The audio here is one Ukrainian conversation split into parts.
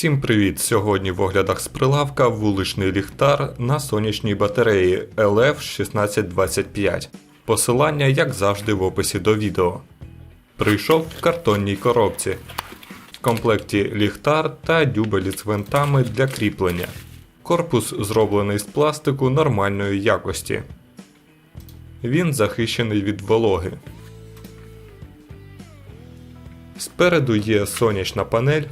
Всім привіт! Сьогодні в оглядах з прилавка вуличний ліхтар на сонячній батареї LF1625. Посилання, як завжди, в описі до відео. Прийшов в картонній коробці. В комплекті ліхтар та дюбелі з винтами для кріплення. Корпус зроблений з пластику нормальної якості. Він захищений від вологи. Спереду є сонячна панель,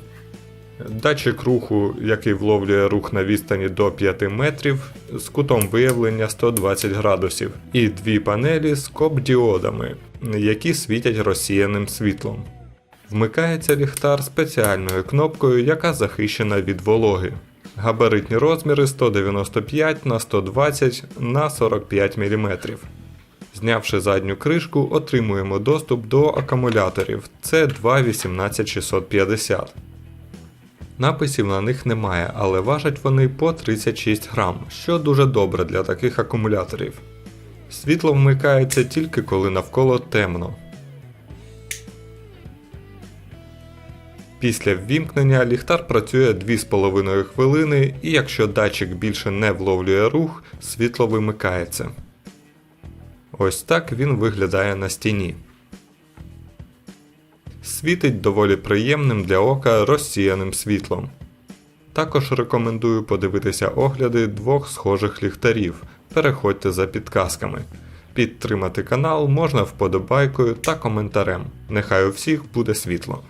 датчик руху, який вловлює рух на відстані до 5 метрів з кутом виявлення 120 градусів, і дві панелі з коп-діодами, які світять розсіяним світлом. Вмикається ліхтар спеціальною кнопкою, яка захищена від вологи. Габаритні розміри 195 на 120 на 45 мм. Знявши задню кришку, отримуємо доступ до акумуляторів. Це 2 18650. Написів на них немає, але важать вони по 36 грам, що дуже добре для таких акумуляторів. Світло вмикається тільки коли навколо темно. Після ввімкнення ліхтар працює 2,5 хвилини, і якщо датчик більше не вловлює рух, світло вимикається. Ось так він виглядає на стіні. Світить доволі приємним для ока розсіяним світлом. Також рекомендую подивитися огляди двох схожих ліхтарів. Переходьте за підказками. Підтримати канал можна вподобайкою та коментарем. Нехай у всіх буде світло.